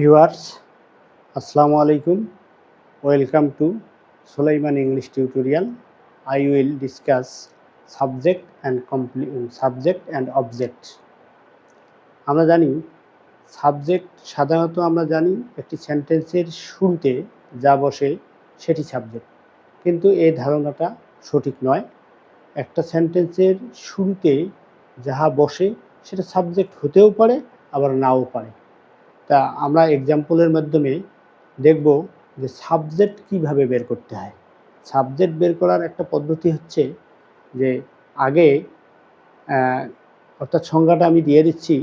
Viewers, আসসালামু আলাইকুম। Welcome to Solaiman English tutorial. I will discuss subject and complement, subject and object. আমরা জানি, subject সাধারণত আমরা জানি একটি সেন্টেন্সের শুরুতে যা বসে সেটি সাবজেক্ট। কিন্তু এই ধারণাটা সঠিক নয়। একটা সেন্টেন্সের শুরুতে যাহা বসে সেটা সাবজেক্ট হতেও পারে, আবার নাও পারে। তা আমরা এক্সাম্পলের মাধ্যমে দেখব যে সাবজেক্ট কীভাবে বের করতে হয়। সাবজেক্ট বের করার একটা পদ্ধতি হচ্ছে যে আগে অর্থাৎ সংজ্ঞাটা আমি দিয়ে দিচ্ছি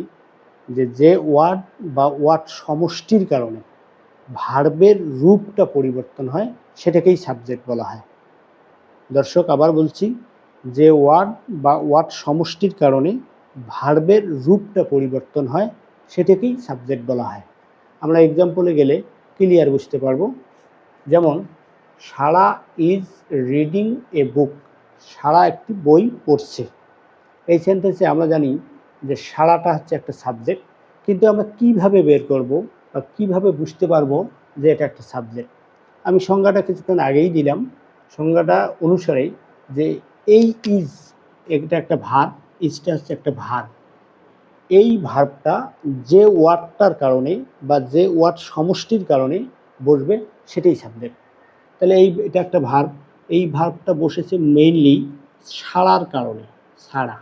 যে যে ওয়ার্ড বা ওয়ার্ড সমষ্টির কারণে ভার্বের রূপটা পরিবর্তন হয়, সেটাকেই সাবজেক্ট বলা হয়। দর্শক, আবার বলছি যে ওয়ার্ড বা ওয়ার্ড সমষ্টির কারণে ভার্বের রূপটা পরিবর্তন হয় সেটাকেই সাবজেক্ট বলা হয়। আমরা এক্সাম্পলে গেলে ক্লিয়ার বুঝতে পারব। যেমন সারা ইজ রিডিং এ বুক সারা একটি বই পড়ছে। এই সেন্টেন্সে আমরা জানি যে সারাটা হচ্ছে একটা সাবজেক্ট কিন্তু আমরা কীভাবে বের করব বা কীভাবে বুঝতে পারব যে এটা একটা সাবজেক্ট আমি সংজ্ঞাটা কিছুক্ষণ আগেই দিলাম। সংজ্ঞাটা অনুসারেই যে এই ইজ এটা একটা ভার ইজটা হচ্ছে একটা ভার। এই ভার্বটা যে ওয়ার্ডটার কারণে বা যে ওয়ার্ড সমষ্টির কারণে বসবে সেটাই সাবজেক্ট তাহলে এই, এটা একটা ভার্ব, এই ভার্বটা বসেছে মেইনলি সাড়ার কারণে, সাড়া।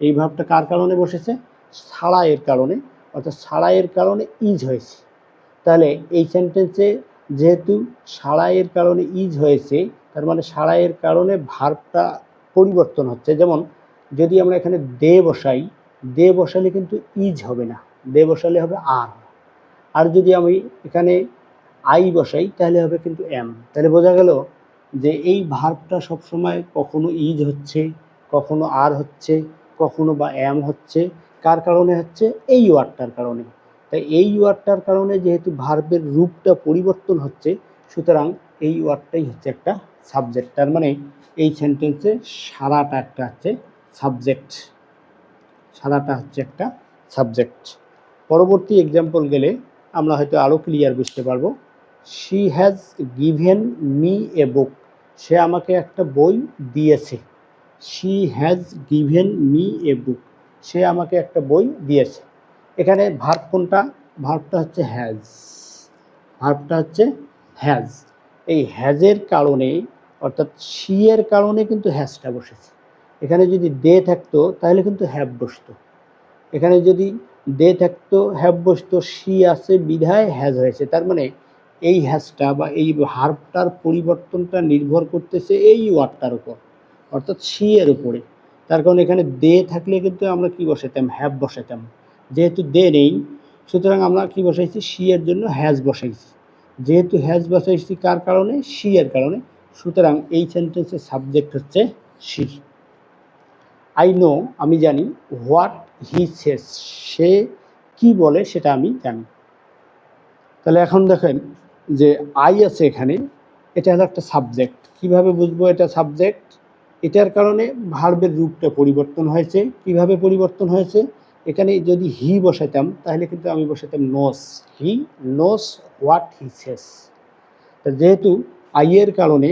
এই ভাবটা কার কারণে বসেছে? সাড়া এর কারণে, অর্থাৎ সাড়া এর কারণে ইজ হয়েছে। তাহলে এই সেন্টেন্সে যেহেতু সাড়া এর কারণে ইজ হয়েছে, তার মানে সাড়া এর কারণে ভার্বটা পরিবর্তন হচ্ছে। যেমন, যদি আমরা এখানে দে বসাই দে বসালে কিন্তু ইজ হবে না, দে বসালে হবে আর। আর যদি আমি এখানে আই বসাই, তাহলে হবে কিন্তু এম। তাহলে বোঝা গেল যে এই ভার্বটা সবসময় কখনো ইজ হচ্ছে, কখনো আর হচ্ছে, কখনো বা এম হচ্ছে, কার কারণে হচ্ছে? এই ওয়ার্ডটার কারণে। তাই এই ওয়ার্ডটার কারণে যেহেতু ভার্বের রূপটা পরিবর্তন হচ্ছে, সুতরাং এই ওয়ার্ডটাই হচ্ছে একটা সাবজেক্ট। তার মানে এই সেন্টেন্সে সারাটা একটা হচ্ছে সাবজেক্ট সারাটা হচ্ছে একটা সাবজেক্ট পরবর্তী এক্সাম্পল গেলে আমরা হয়তো আরও ক্লিয়ার বুঝতে পারব। She has given me a book সে আমাকে একটা বই দিয়েছে। She has given me a book সে আমাকে একটা বই দিয়েছে। এখানে ভার্ব কোনটা? ভার্বটা হচ্ছে হ্যাজ ভার্বটা হচ্ছে হ্যাজ এই হ্যাজের কারণে, অর্থাৎ শি এর কারণে কিন্তু হ্যাজটা বসেছে। এখানে যদি দে থাকতো, তাহলে কিন্তু হ্যাভ বসতো। এখানে যদি দে থাকতো হ্যাভ বসতো শি আছে, বিধায় হ্যাজ হয়েছে। তার মানে এই হ্যাজটা বা এই হার্বটার পরিবর্তনটা নির্ভর করতেছে এই ওয়ার্ডটার উপর, অর্থাৎ শি এর উপরে। তার কারণ এখানে দে থাকলে কিন্তু আমরা কি বসাতাম হ্যাভ বসাতাম যেহেতু দে নেই, সুতরাং আমরা কি বসাইছি? শি এর জন্য হ্যাজ বসাইছি। যেহেতু হ্যাজ বসাইছি কার কারণে? শি এর কারণে। সুতরাং এই সেন্টেন্সের সাবজেক্ট হচ্ছে শি আই নো আমি জানি হোয়াট হি সেস সে কি বলে সেটা আমি জানি। তাহলে এখন দেখেন যে আই আছে এখানে, এটা হলো একটা সাবজেক্ট কীভাবে বুঝব এটা সাবজেক্ট এটার কারণে ভার্বের রূপটা পরিবর্তন হয়েছে। কীভাবে পরিবর্তন হয়েছে? এখানে যদি হি বসাইতাম, তাহলে কিন্তু আমি বসাইতাম নোস হি নোস হোয়াট হি সেস যেহেতু আইয়ের কারণে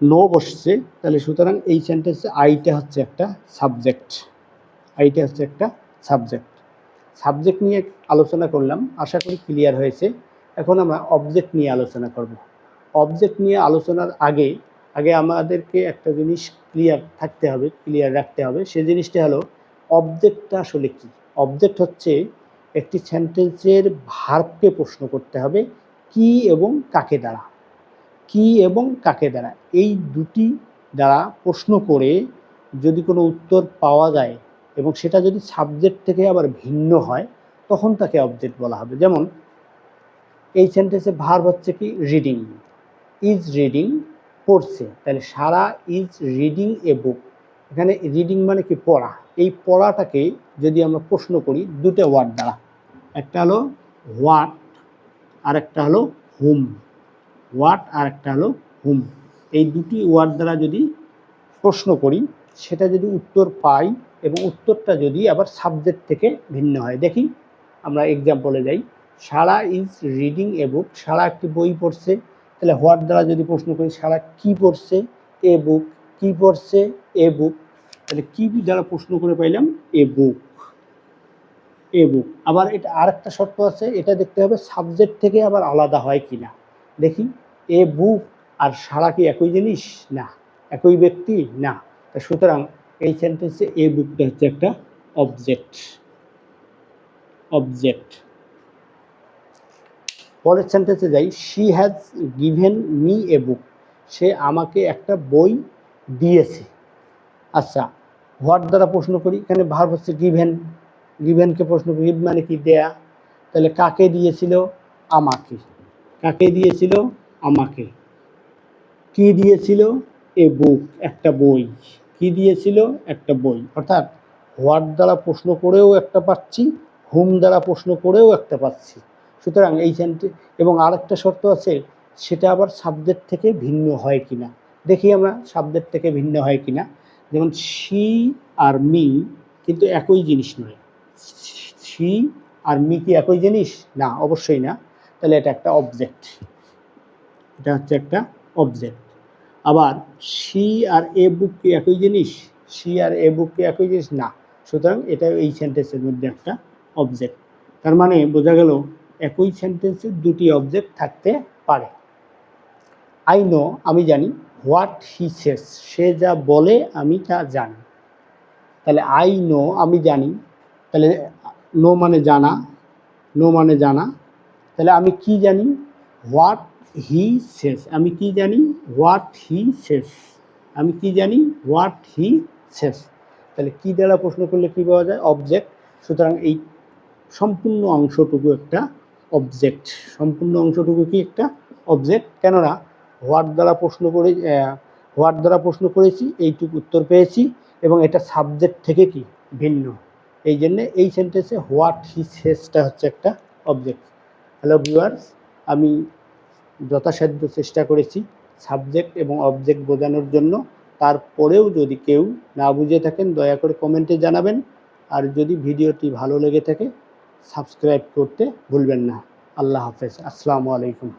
নো বসছে, তাহলে সুতরাং এই সেন্টেন্সে আইটা হচ্ছে একটা সাবজেক্ট আইটা হচ্ছে একটা সাবজেক্ট সাবজেক্ট নিয়ে আলোচনা করলাম, আশা করি ক্লিয়ার হয়েছে। এখন আমরা অবজেক্ট নিয়ে আলোচনা করব। অবজেক্ট নিয়ে আলোচনার আগে আগে আমাদেরকে একটা জিনিস ক্লিয়ার থাকতে হবে ক্লিয়ার রাখতে হবে। সে জিনিসটা হলো অবজেক্টটা আসলে কি? অবজেক্ট হচ্ছে একটি সেন্টেন্সের ভার্বকে প্রশ্ন করতে হবে, কি এবং কাকে দ্বারা। কি এবং কাকে দ্বারা এই দুটি দ্বারা প্রশ্ন করে যদি কোনো উত্তর পাওয়া যায় এবং সেটা যদি সাবজেক্ট থেকে আবার ভিন্ন হয়, তখন তাকে অবজেক্ট বলা হবে। যেমন, এই সেন্টেন্সে ভার্ব হচ্ছে কি? রিডিং ইজ রিডিং পড়ছে। তাহলে সারা ইজ রিডিং এ বুক এখানে রিডিং মানে কি? পড়া। এই পড়াটাকে যদি আমরা প্রশ্ন করি, দুটো ওয়ার্ড দ্বারা। একটা হলো হোয়াট আর একটা হলো হুম হোয়াট আর একটা হলো হুম। এই দুটি ওয়ার্ড দ্বারা যদি প্রশ্ন করি, সেটা যদি উত্তর পাই এবং উত্তরটা যদি আবার সাবজেক্ট থেকে ভিন্ন হয়। দেখি, আমরা এক্সাম্পলে যাই। সারা ইজ রিডিং এ বুক সারা একটি বই পড়ছে, তাহলে হোয়াট দ্বারা যদি প্রশ্ন করি সারা কি পড়ছে? এ বুক কি পড়ছে? এ বুক তাহলে কি দ্বারা প্রশ্ন করে পাইলাম? এ বুক এ বুক আবার এটা আরেকটা শর্ত আছে, এটা দেখতে হবে সাবজেক্ট থেকে আবার আলাদা হয় কি না দেখি, এ বুক আর সারা কি একই জিনিস? না, একই ব্যক্তি? না। তা সুতরাং এই সেন্টেন্সে এ বুকটা হচ্ছে একটা অবজেক্ট অবজেক্ট পরের সেন্টেন্সে যাই she has given me a book সে আমাকে একটা বই দিয়েছে। আচ্ছা হোয়াট দ্বারা প্রশ্ন করি? এখানে ভার হচ্ছে গিভেন গিভেনকে প্রশ্ন করি মানে কি দেয়া? তাহলে কাকে দিয়েছিল? আমাকে। কাকে দিয়েছিল? আমাকে। কি দিয়েছিল? এ বুক একটা বই। কি দিয়েছিল? একটা বই। অর্থাৎ হোয়াট দ্বারা প্রশ্ন করেও একটা পাচ্ছি, হুম দ্বারা প্রশ্ন করেও একটা পাচ্ছি। সুতরাং এই সেন্টে এবং আরেকটা শর্ত আছে, সেটা আবার সাবজেক্ট থেকে ভিন্ন হয় কিনা। দেখি আমরা সাবজেক্ট থেকে ভিন্ন হয় কিনা। যেমন, সি আর মি কিন্তু একই জিনিস নয়। সি আর মি কি একই জিনিস? না, অবশ্যই না। তাহলে এটা একটা অবজেক্ট এটা হচ্ছে একটা অবজেক্ট আবার সি আর এ বুক কি একই জিনিস? সি আর এ বুক কি একই জিনিস? না। সুতরাং এটা এই সেন্টেন্সের মধ্যে একটা অবজেক্ট তার মানে বোঝা গেল একই সেন্টেন্সে দুটি অবজেক্ট থাকতে পারে। আই নো আমি জানি হোয়াট হি সেস সে যা বলে, আমি তা জানি। তাহলে আই নো আমি জানি। তাহলে নো মানে জানা নো মানে জানা। তাহলে আমি কি জানি? হোয়াট হি সেস আমি কি জানি? হোয়াট হি সেস আমি কি জানি? হোয়াট হি সেস তাহলে কি দ্বারা প্রশ্ন করলে কি পাওয়া যায়? অবজেক্ট সুতরাং এই সম্পূর্ণ অংশটুকু একটা অবজেক্ট সম্পূর্ণ অংশটুকু কি একটা? অবজেক্ট কেননা হোয়াট দ্বারা প্রশ্ন করে হোয়াট দ্বারা প্রশ্ন করেছি, এইটুকু উত্তর পেয়েছি, এবং এটা সাবজেক্ট থেকে কি? ভিন্ন। এই জন্যে এই সেন্টেন্সে হোয়াট হি সেসটা হচ্ছে একটা অবজেক্ট হ্যালো ভিউয়ার্স আমি যথাসাধ্য চেষ্টা করেছি সাবজেক্ট এবং অবজেক্ট বোঝানোর জন্য। তারপরেও যদি কেউ না বুঝে থাকেন, দয়া করে কমেন্টে জানাবেন। আর যদি ভিডিওটি ভালো লেগে থাকে সাবস্ক্রাইব করতে ভুলবেন না। আল্লাহ হাফেজ। আসসালামু আলাইকুম।